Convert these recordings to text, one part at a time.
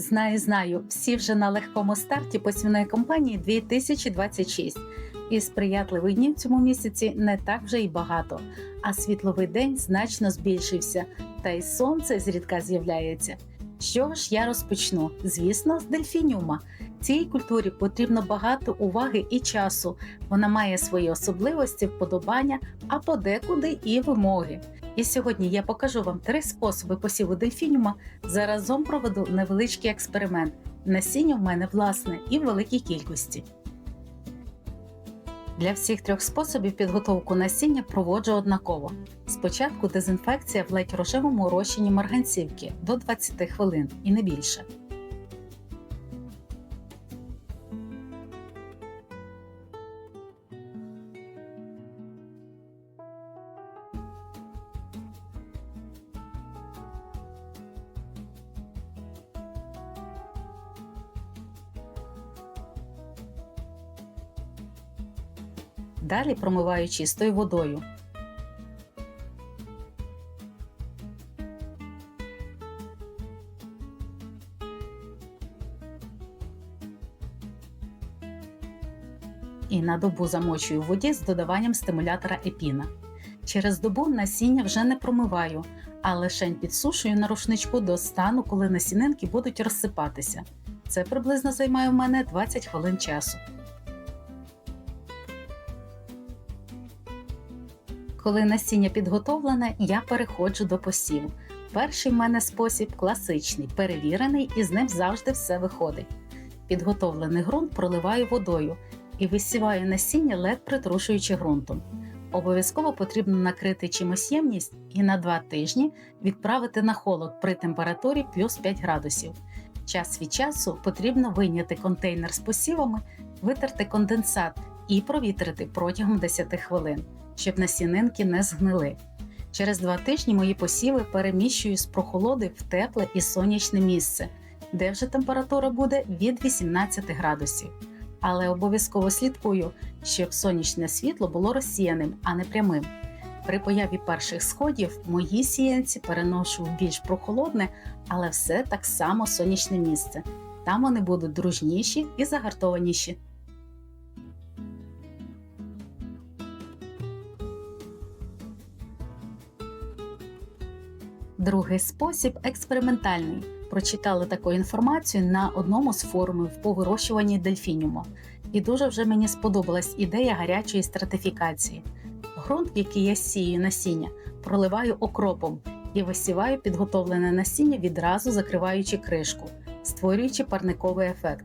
Знаю, знаю, всі вже на легкому старті посівної кампанії 2026. І сприятливих днів цьому місяці не так вже й багато, а світловий день значно збільшився, та й сонце зрідка з'являється. Що ж я розпочну? Звісно, з дельфініума. Цій культурі потрібно багато уваги і часу. Вона має свої особливості, вподобання, а подекуди і вимоги. І сьогодні я покажу вам три способи посіву дельфініума. Заразом проведу невеличкий експеримент. Насіння в мене власне і в великій кількості. Для всіх трьох способів підготовку насіння проводжу однаково. Спочатку дезінфекція в ледь рожевому розчині марганцівки до 20 хвилин і не більше. Далі промиваю чистою водою. І на добу замочую в воді з додаванням стимулятора епіна. Через добу насіння вже не промиваю, а лишень підсушую на рушничку до стану, коли насінинки будуть розсипатися. Це приблизно займає в мене 20 хвилин часу. Коли насіння підготовлене, я переходжу до посіву. Перший в мене спосіб класичний, перевірений і з ним завжди все виходить. Підготовлений ґрунт проливаю водою і висіваю насіння, лед притрушуючи ґрунтом. Обов'язково потрібно накрити чимось ємність і на 2 тижні відправити на холод при температурі плюс 5 градусів. Час від часу потрібно вийняти контейнер з посівами, витерти конденсат і провітрити протягом 10 хвилин щоб насінинки не згнили. Через два тижні мої посіви переміщую з прохолоди в тепле і сонячне місце, де вже температура буде від 18 градусів. Але обов'язково слідкую, щоб сонячне світло було розсіяним, а не прямим. При появі перших сходів мої сіянці переношу в більш прохолодне, але все так само сонячне місце. Там вони будуть дружніші і загартованіші. Другий спосіб експериментальний. Прочитали таку інформацію на одному з форумів по вирощуванні дельфініуму. І дуже вже мені сподобалась ідея гарячої стратифікації. Грунт, який я сію насіння, проливаю окропом і висіваю підготовлене насіння, відразу закриваючи кришку, створюючи парниковий ефект.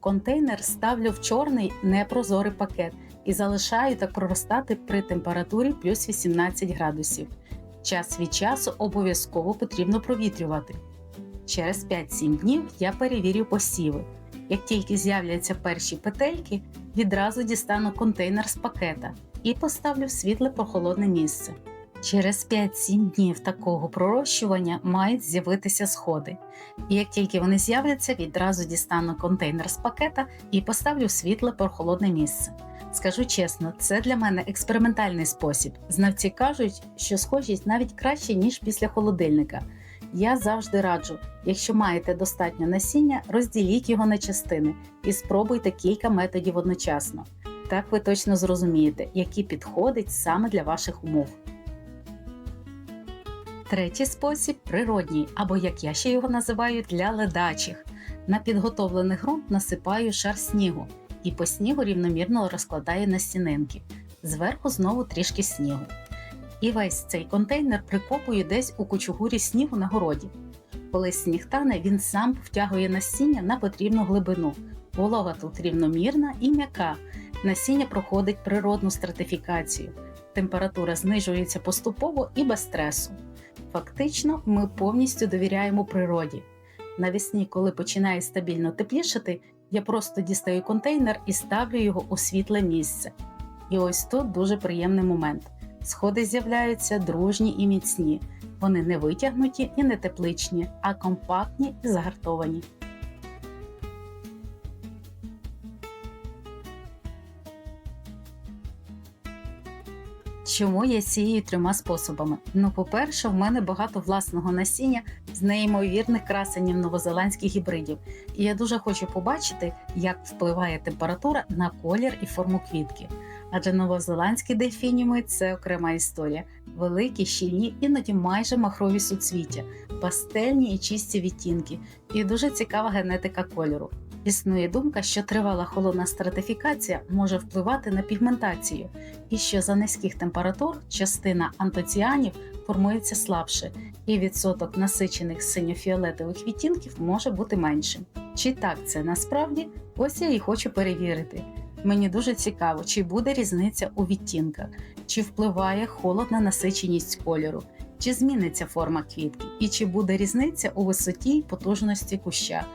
Контейнер ставлю в чорний непрозорий пакет і залишаю так проростати при температурі плюс 18 градусів. Час від часу обов'язково потрібно провітрювати. Через 5-7 днів я перевірю посіви. Як тільки з'являться перші петельки, відразу дістану контейнер з пакета і поставлю в світле прохолодне місце. Через 5-7 днів такого пророщування мають з'явитися сходи. І як тільки вони з'являться, відразу дістану контейнер з пакета і поставлю в світле прохолодне місце. Скажу чесно, це для мене експериментальний спосіб. Знавці кажуть, що схожість навіть краще, ніж після холодильника. Я завжди раджу, якщо маєте достатньо насіння, розділіть його на частини і спробуйте кілька методів одночасно. Так ви точно зрозумієте, які підходять саме для ваших умов. Третій спосіб природній, або як я ще його називаю для ледачих. На підготовлений ґрунт насипаю шар снігу і по снігу рівномірно розкладаю на стінинки. Зверху знову трішки снігу. І весь цей контейнер прикопую десь у кучугурі снігу на городі. Коли сніг тане, він сам втягує насіння на потрібну глибину. Волога тут рівномірна і м'яка. Насіння проходить природну стратифікацію. Температура знижується поступово і без стресу. Фактично, ми повністю довіряємо природі. Навесні, коли починає стабільно теплішати, я просто дістаю контейнер і ставлю його у світле місце. І ось тут дуже приємний момент. Сходи з'являються дружні і міцні. Вони не витягнуті і не тепличні, а компактні і загартовані. Чому я сію трьома способами? Ну, по-перше, в мене багато власного насіння з неймовірних красенів новозеландських гібридів, і я дуже хочу побачити, як впливає температура на колір і форму квітки. Адже новозеландські дельфініуми – це окрема історія. Великі, щільні, іноді майже махрові суцвіття, пастельні і чисті відтінки, і дуже цікава генетика кольору. Існує думка, що тривала холодна стратифікація може впливати на пігментацію, і що за низьких температур частина антоціанів формується слабше, і відсоток насичених синьо-фіолетових відтінків може бути меншим. Чи так це насправді? Ось я і хочу перевірити. Мені дуже цікаво, чи буде різниця у відтінках, чи впливає холод на насиченість кольору, чи зміниться форма квітки, і чи буде різниця у висоті й потужності куща.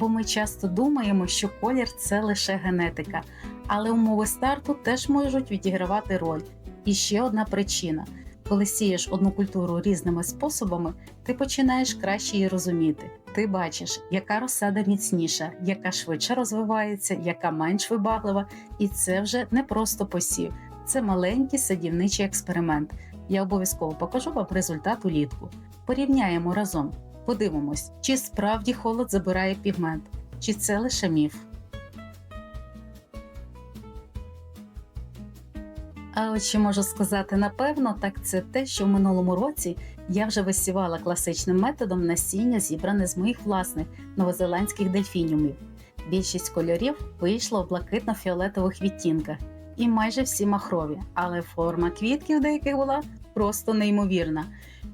Бо ми часто думаємо, що колір це лише генетика, але умови старту теж можуть відігравати роль. І ще одна причина: коли сієш одну культуру різними способами, ти починаєш краще її розуміти. Ти бачиш, яка розсада міцніша, яка швидше розвивається, яка менш вибаглива, і це вже не просто посів, це маленький садівничий експеримент. Я обов'язково покажу вам результат улітку. Порівняємо разом. Подивимось, чи справді холод забирає пігмент, чи це лише міф. А от що можу сказати напевно, так це те, що в минулому році я вже висівала класичним методом насіння, зібране з моїх власних новозеландських дельфініумів. Більшість кольорів вийшла в блакитно-фіолетових відтінках, і майже всі махрові, але форма квітків деяких була просто неймовірна.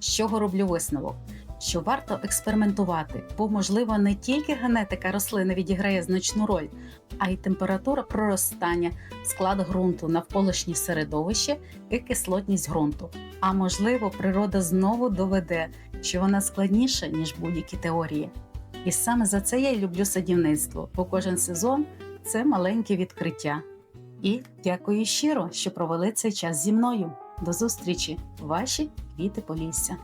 З чого роблю висновок? Що варто експериментувати, бо, можливо, не тільки генетика рослини відіграє значну роль, а й температура проростання, склад ґрунту, навколишнє середовище і кислотність ґрунту. А можливо, природа знову доведе, що вона складніша, ніж будь-які теорії. І саме за це я й люблю садівництво, бо кожен сезон це маленьке відкриття. І дякую щиро, що провели цей час зі мною. До зустрічі, ваші квіти Полісся.